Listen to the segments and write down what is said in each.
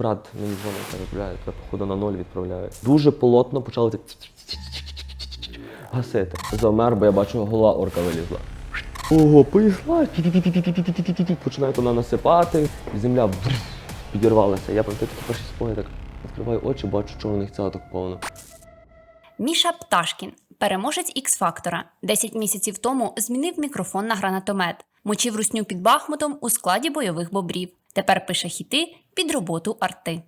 Брат мені дзвонить, каже, бля, тебе походу на ноль відправляють. Дуже полотно почали так гасити. Замер, бо я бачу, гола орка вилізла. Ого, поїхала. Починає вона насипати, земля підірвалася. Я пам'ятаю такі перші спогади, так відкриваю очі, бачу, чорних цяток повно. Міша Пташкін, переможець Ікс-фактора, 10 місяців тому змінив мікрофон на гранатомет, мочив русню під Бахмутом у складі бойових бобрів. Тепер пише хіти під роботу арти.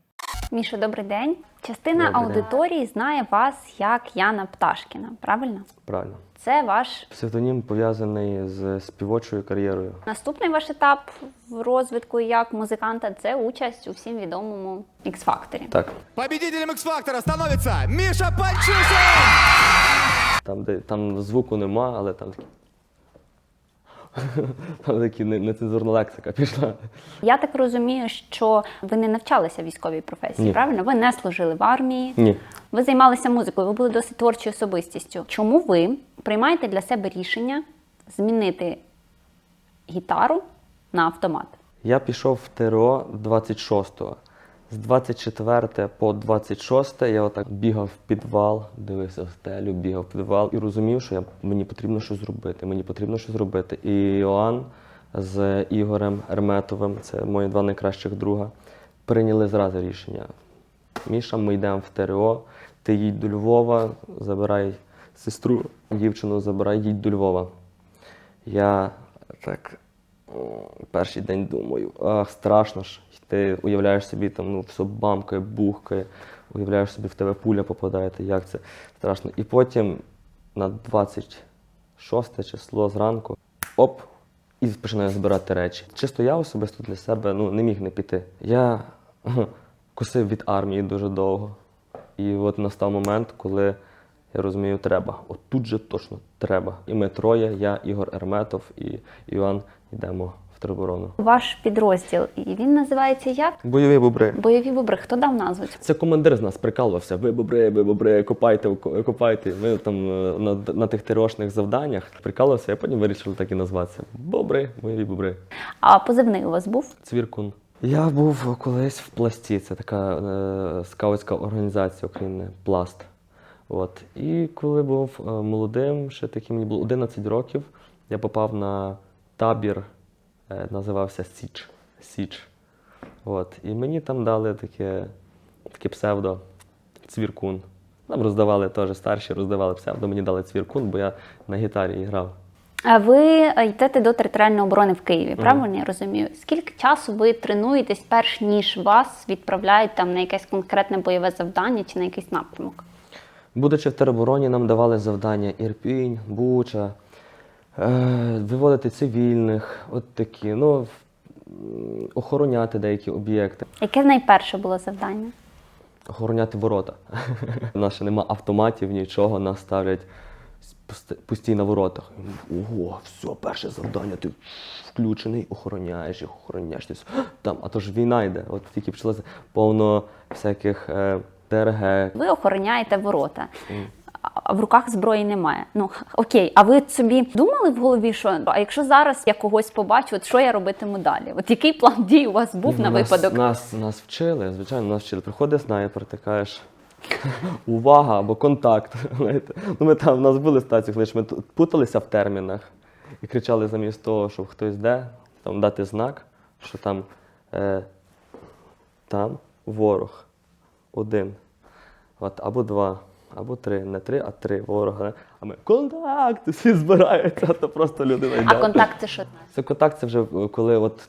Міша, добрий день. Частина Добрий день. аудиторії знає вас як Яна Пташкіна, правильно? Правильно. Це ваш Псевдонім пов'язаний з співочою кар'єрою. наступний ваш етап в розвитку як музиканта це участь у всім відомому X-факторі. Так. Победителем X-Factor становится Миша Панчишин! Там, де там звуку нема, але там такі. Там такі нецензурна лексика пішла. Я так розумію, що ви не навчалися військовій професії, Ні. правильно? Ви не служили в армії, Ні. ви займалися музикою, ви були досить творчою особистістю. Чому ви приймаєте для себе рішення змінити гітару на автомат? Я пішов в ТРО 26-го. З 24 по 26 я отак бігав в підвал, дивився в стелю, бігав в підвал і розумів, що я, мені потрібно щось зробити. Мені потрібно щось зробити. І Іоанн з Ігорем Ерметовим, це мої два найкращих друга, прийняли зразу рішення. Міша, ми йдемо в ТРО, ти їдь до Львова, забирай сестру, дівчину, забирай, їдь до Львова. Я так перший день думаю, ах, страшно ж. Ти уявляєш собі, там ну, все бамкає, бухкає, уявляєш собі, в тебе пуля попадає, ти як це страшно. І потім на 26 число зранку, оп, і починаю збирати речі. Чисто я особисто для себе ну, не міг не піти. Я косив від армії дуже довго. І от настав момент, коли я розумію, треба. От тут же точно треба. І ми троє, я, Ігор Ерметов і Іван йдемо в тероборону. Ваш підрозділ, і він називається як? Бойові бобри. Бойові бобри. Хто дав назву? Це командир з нас прикалувався. Ви бобри, ви бобри, копайте, копайте. Ми там е, на, на тих терошних завданнях прикалувався, я потім вирішили так і назватися. Бобри, бойові бобри. А позивний у вас був? Цвіркун. Я був колись в пласті, це така е, скаутська організація України Пласт. От. І коли був е, молодим, ще таким мені було 11 років, я попав на табір, називався Січ. Січ. От. І мені там дали таке, таке псевдо Цвіркун. Нам роздавали теж старші, роздавали псевдо, мені дали цвіркун, бо я на гітарі грав. А ви е, йдете до територіальної оборони в Києві, правильно я розумію? Скільки часу ви тренуєтесь, перш ніж вас відправляють там на якесь конкретне бойове завдання чи на якийсь напрямок? Будучи в теробороні, нам давали завдання Ірпінь, Буча, е, виводити цивільних, от такі, ну, охороняти деякі об'єкти, Яке найперше було завдання? охороняти ворота. У нас ще нема автоматів, нічого, нас ставлять пусті на воротах. Ого, все, перше завдання, ти включений, охороняєш їх, охороняєш. Ти все, там, а то ж війна йде. От тільки почалося повно всяких е, ДРГ, Ви охороняєте ворота. А в руках зброї немає. Ну окей, а ви собі думали в голові, що а якщо зараз я когось побачу, от що я робитиму далі? От який план дій у вас був на нас, випадок? Нас, нас вчили, звичайно, нас вчили. Приходить снайпер, ти кажеш увага або контакт. знаєте. Ну, ми там, у нас були ситуації, коли ми путалися в термінах і кричали замість того, щоб хтось де, там дати знак, що там, е, там ворог один. От, або два, або три. Не три, а три ворога. А ми контакт! Всі збираються, а то просто людина йде. А контакт це що? Це контакт, це вже е, коли от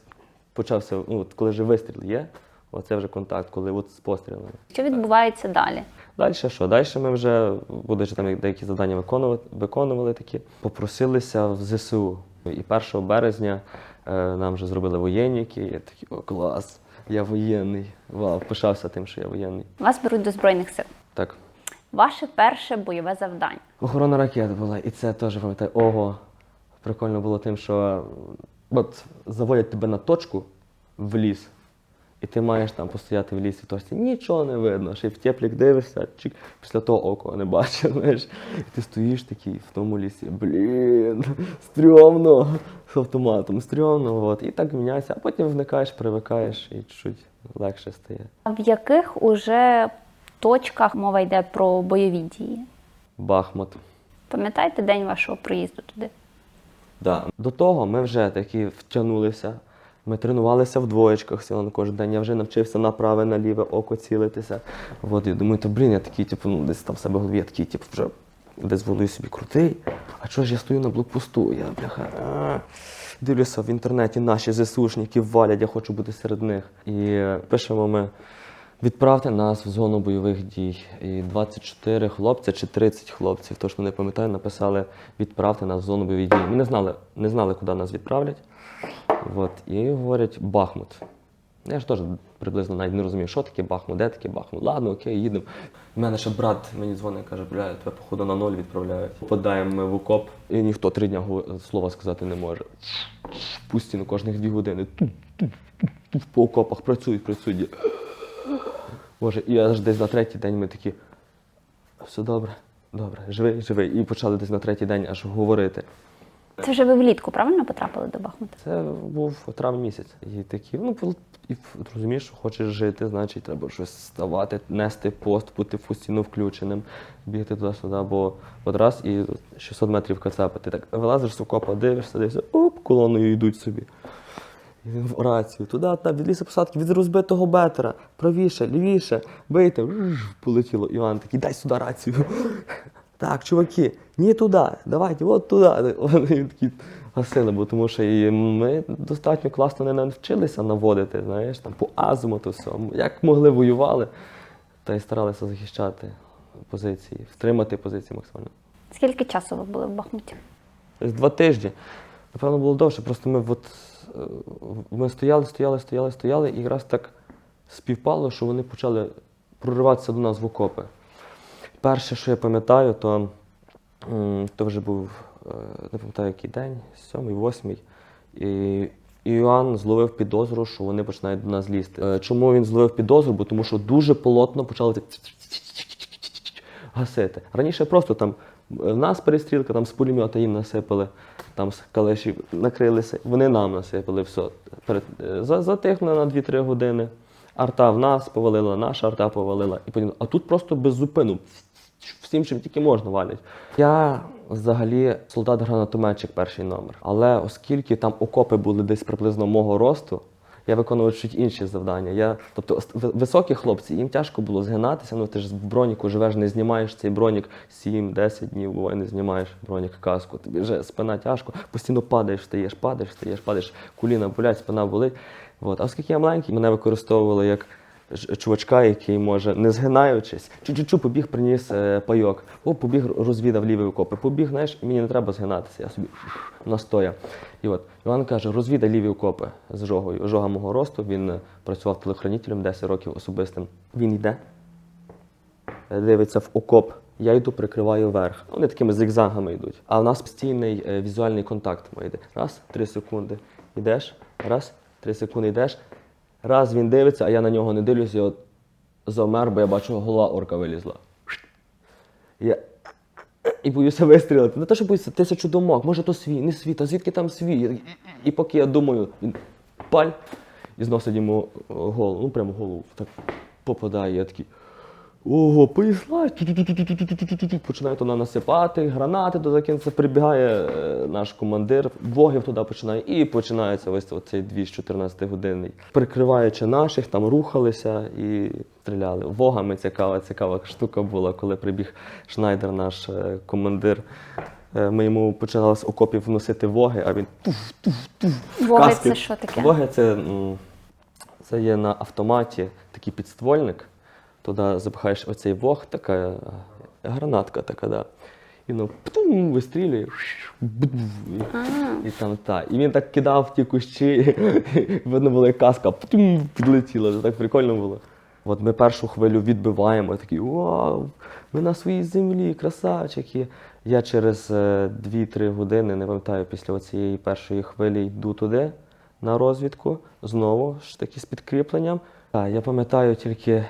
почався, ну, от коли вже вистріл є, оце вже контакт, коли от з пострілами. Що відбувається далі? Далі що? Далі ми вже, будучи там деякі завдання виконували, виконували такі, попросилися в ЗСУ. І 1 березня е, нам вже зробили воєнники, я такий, о, клас, я воєнний. Вау, пишався тим, що я воєнний. Вас беруть до збройних сил. Так. Ваше перше бойове завдання. Охорона ракет була, і це теж пам'ятаю. Ого, прикольно було тим, що от заводять тебе на точку в ліс, І ти маєш там постояти в лісі, то нічого не видно. Ще й в теплік дивишся, чик, після того око не бачиш. Знаєш. І ти стоїш такий в тому лісі, блін, стрьомно, з автоматом, стрьомно. От. І так міняється, а потім вникаєш, привикаєш і чуть легше стає. А в яких уже точках мова йде про бойові дії? Бахмут. Пам'ятаєте день вашого приїзду туди? Да. До того ми вже такі втягнулися. Ми тренувалися в двоєчках сіла на кожен день. Я вже навчився на праве, на ліве око цілитися. От, і думаю, то блін, я такий, типу, ну, десь там в себе в голові, я такий, типу, вже десь в собі крутий. А чого ж я стою на блокпосту? Я бляха. а. Дивлюся в інтернеті наші ЗСУшники валять, я хочу бути серед них. І пишемо ми. Відправте нас в зону бойових дій. І 24 хлопця чи 30 хлопців, точно не пам'ятаю, написали відправте нас в зону бойових дій. Ми не знали, не знали, куди нас відправлять. От, і говорять Бахмут. Я ж теж приблизно навіть не розумію, що таке Бахмут, де таке Бахмут. Ладно, окей, їдемо. У мене ще брат мені дзвонить, каже, бля, тебе походу на ноль відправляють. Подаємо ми в окоп, і ніхто три дня слова сказати не може. Пустіну кожних дві години. По окопах працюють, працюють. Боже, і аж десь на третій день ми такі. Все добре, добре, живий, живий. І почали десь на третій день аж говорити. Це вже ви влітку, правильно потрапили до Бахмута? Це був травень місяць. І такі, ну, і розумієш, що хочеш жити, значить треба щось ставати, нести пост, бути постійно включеним, бігти туди-сюди, бо от раз і 600 метрів кацапа. Ти так вилазиш з окопа, дивишся, дивишся, оп, колоною йдуть собі. В рацію, туди, та від лісопосадки, від розбитого бетера, правіше, лівіше, бийте, полетіло. Іван такий, дай сюди рацію. Так, чуваки, ні туди, давайте, от туди. Вони такі гасили, бо тому що і ми достатньо класно не навчилися наводити, знаєш, там по азимуту всьому. Як могли воювали, та й старалися захищати позиції, втримати позиції максимально. Скільки часу ви були в Бахмуті? Два тижні. Напевно, було довше. Просто ми от, ми стояли, стояли, стояли, стояли, і якраз так співпало, що вони почали прориватися до нас в окопи. Перше, що я пам'ятаю, то, то вже був, е, не пам'ятаю, який день, сьомий, восьмий. І Іоанн зловив підозру, що вони починають до нас лізти. Е, Чому він зловив підозру? Бо тому що дуже полотно почали гасити. Раніше просто там е, в нас перестрілка, там з пулемета їм насипали, там з калешів накрилися, вони нам насипали все. Е, затихли на 2-3 години. Арта в нас повалила, наша арта повалила. І потім, а тут просто без зупину. Всім, чим тільки можна валять. Я взагалі солдат-гранатометчик перший номер. Але оскільки там окопи були десь приблизно мого росту, я виконував чуть інші завдання. Я, тобто високі хлопці, їм тяжко було згинатися. Ну ти ж в броніку живеш, не знімаєш цей бронік 7-10 днів, буває, не знімаєш бронік каску. Тобі вже спина тяжко, постійно падаєш, встаєш, падаєш, встаєш, падаєш, коліна болять, спина болить. От. А оскільки я маленький, мене використовували як чувачка, який може, не згинаючись, чу-чу-чу, побіг, приніс е, пайок. О, побіг, розвідав лівий окопи. Побіг, знаєш, мені не треба згинатися, я собі настоя. І от Іван каже, розвідай ліві окопи з жогою. Жога мого росту, він е, працював телохранителем 10 років особистим. Він йде, е, дивиться в окоп. Я йду, прикриваю верх. Вони такими зигзагами йдуть. А в нас постійний візуальний контакт йде. Раз, три секунди. Йдеш, раз, три секунди йдеш. Раз він дивиться, а я на нього не дивлюся, я от завмер, бо я бачу, гола орка вилізла. Я і боюся вистрілити. Не те, що боюся, тисячу думок, може то свій, не свій, та звідки там свій. І, і поки я думаю, він паль і зносить йому е, голову, ну прямо голову так попадає. Я такий. Ого, поїзла. Починає туди насипати, гранати туди кинуться. Прибігає наш командир, вогів туди починає, і починається ось цей двіж 14 годинний. Прикриваючи наших, там рухалися і стріляли. Вогами цікава, цікава штука була, коли прибіг Шнайдер, наш командир. Ми йому починали з окопів вносити воги, а він Воги Каски. це що таке? Воги це, це є на автоматі такий підствольник. Туди запихаєш оцей вог, така е, гранатка така, да. І воно птум, вистрілює. І, там, та. і він так кидав ті кущі, видно була як каска, птум, підлетіла. Це так прикольно було. От ми першу хвилю відбиваємо, такі вау, ми на своїй землі, красавчики. Я через е, 2-3 години, не пам'ятаю, після цієї першої хвилі йду туди, на розвідку, знову ж таки з підкріпленням. Так, я пам'ятаю тільки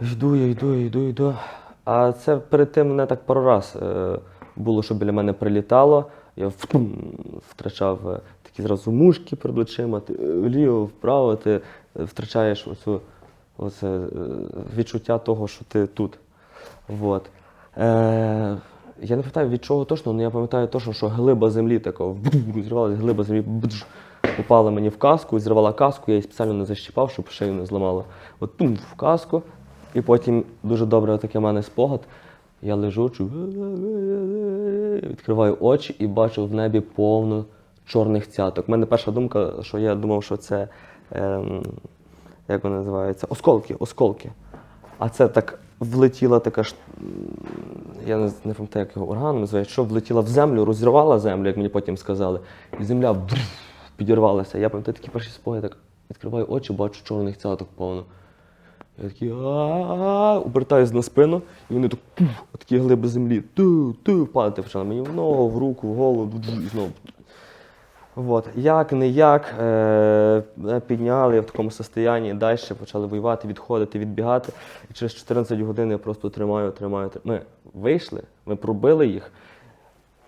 йду, я йду, я йду, йду. А це перед тим мене так пару раз е, було, що біля мене прилітало. Я втрачав е, такі зразу мушки перед очима, ти, е, вліво, вправо, ти втрачаєш оцю, оце, відчуття того, що ти тут. Вот. Е, я не пам'ятаю від чого точно, але я пам'ятаю точно, що глиба землі така розривалася, глиба землі бдж, попала мені в каску, зірвала каску, я її спеціально не защіпав, щоб шию не зламала. От тум в каску, і потім дуже добре такий в мене спогад. Я лежу, відкриваю очі і бачу в небі повно чорних цяток. У мене перша думка, що я думав, що це ем, як вони називаються? Осколки, осколки. А це так влетіла така ж. Я не, не пам'ятаю, як його орган називається, що влетіла в землю, розірвала землю, як мені потім сказали, і земля підірвалася. Я пам'ятаю такі перші спогади, так відкриваю очі, бачу чорних цяток повно. Я такий обертаюсь на спину, і вони так такі глиби землі, ту, ту, падати почали мені в ногу, в руку, в голову, і знову. От. Як не як, е, підняли в такому состоянні, далі почали воювати, відходити, відбігати. І через 14 годин я просто тримаю, тримаю. Ми вийшли, ми пробили їх,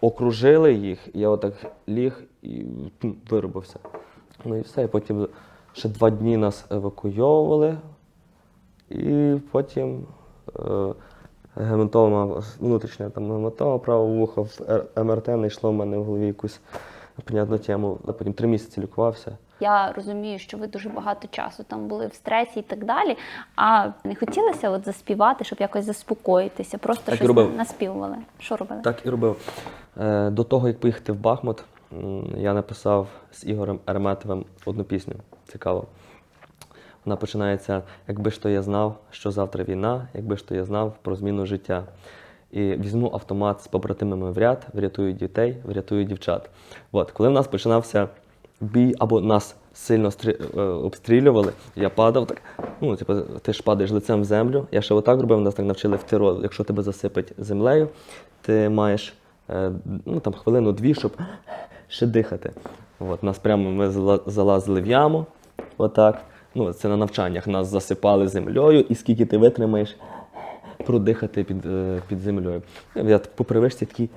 окружили їх, я отак ліг і пм, виробився. Ну і все. І потім ще два дні нас евакуйовували, і потім е, гематома, внутрішня там гематома, праве вухо, в МРТ знайшло в мене в голові якусь непонятну тему. А потім три місяці лікувався. Я розумію, що ви дуже багато часу там були в стресі і так далі. А не хотілося от заспівати, щоб якось заспокоїтися, просто Так і щось робив. наспівували. Що робили? Так і робив. Е, До того, як поїхати в Бахмут, м, я написав з Ігорем Ерметовим одну пісню. Цікаво. Вона починається Якби ж то я знав, що завтра війна, якби ж то я знав про зміну життя. І візьму автомат з побратимами в ряд, врятую дітей, врятую дівчат. От, коли в нас починався бій, або нас сильно стрі- е, обстрілювали, я падав так. Ну, типу, ти ж падаєш лицем в землю. Я ще отак робив, нас так навчили в ТРО. Якщо тебе засипать землею, ти маєш е, ну, там, хвилину-дві, щоб ще дихати. От, нас прямо ми залазили в яму, отак. Ну, це на навчаннях нас засипали землею, і скільки ти витримаєш продихати під, е, під землею. Я по привичці такий,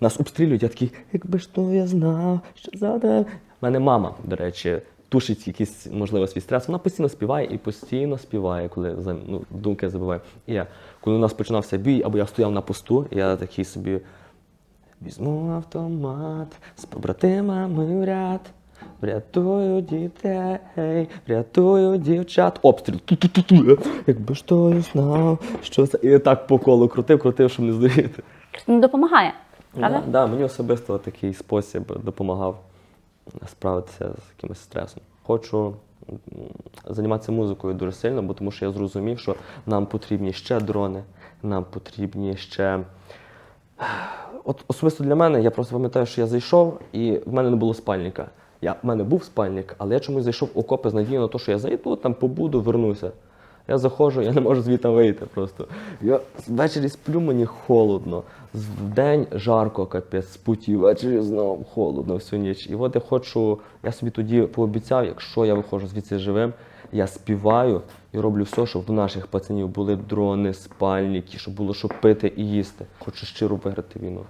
нас обстрілюють, я такий, якби ж то я знав, що завтра. У мене мама, до речі, тушить якийсь, можливо, свій стрес. Вона постійно співає і постійно співає, коли ну, думки забуває. І я, коли у нас починався бій, або я стояв на посту, я такий собі. Візьму автомат з побратимами в ряд. Врятую дітей, врятую дівчат. Обстріл. Ту-ту-ту-ту. Якби ж то я знав, що це. І так по колу крутив, крутив, щоб не здуріти. Ну, допомагає, правда? Да, да, мені особисто такий спосіб допомагав справитися з якимось стресом. Хочу займатися музикою дуже сильно, бо тому що я зрозумів, що нам потрібні ще дрони, нам потрібні ще. От особисто для мене, я просто пам'ятаю, що я зайшов, і в мене не було спальника. Я, в мене був спальник, але я чомусь зайшов в окопи з надією на те, що я зайду, там побуду, вернуся. Я заходжу, я не можу звідти вийти просто. Я ввечері сплю, мені холодно. Вдень жарко, капець, з путі, ввечері знову холодно всю ніч. І от я хочу, я собі тоді пообіцяв, якщо я виходжу звідси живим, я співаю і роблю все, щоб в наших пацанів були дрони, спальники, щоб було що пити і їсти. Хочу щиро виграти війну.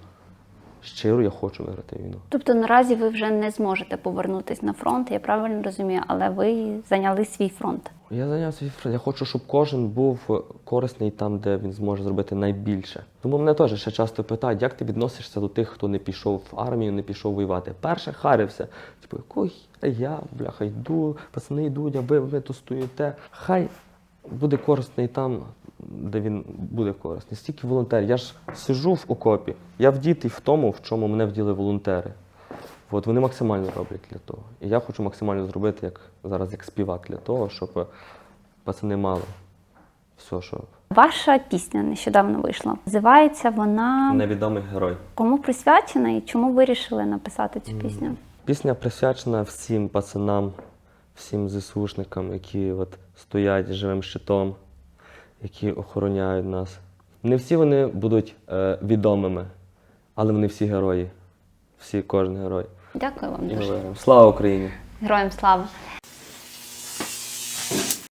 Щиро я хочу виграти війну. Тобто наразі ви вже не зможете повернутися на фронт, я правильно розумію, але ви зайняли свій фронт. Я зайняв свій фронт. Я хочу, щоб кожен був корисний там, де він зможе зробити найбільше. Тому мене теж ще часто питають, як ти відносишся до тих, хто не пішов в армію, не пішов воювати. Перше харився. Типу, який я, бляха, йду, пацани йдуть, а ви, ви тут стоїте. Хай буде корисний там, де він буде корисний. Стільки волонтерів. Я ж сижу в окопі, я вдітий в тому, в чому мене вділи волонтери. От вони максимально роблять для того. І я хочу максимально зробити, як зараз як співак, для того, щоб пацани мали все, що Ваша пісня нещодавно вийшла. Називається вона невідомий герой. кому присвячена і чому вирішили написати цю пісню? Пісня присвячена всім пацанам, всім ЗСУшникам, які от стоять живим щитом, які охороняють нас. Не всі вони будуть е, відомими, але вони всі герої. Всі, кожен герой. Дякую вам І ми дуже. виграємо. Слава Україні! Героям слава.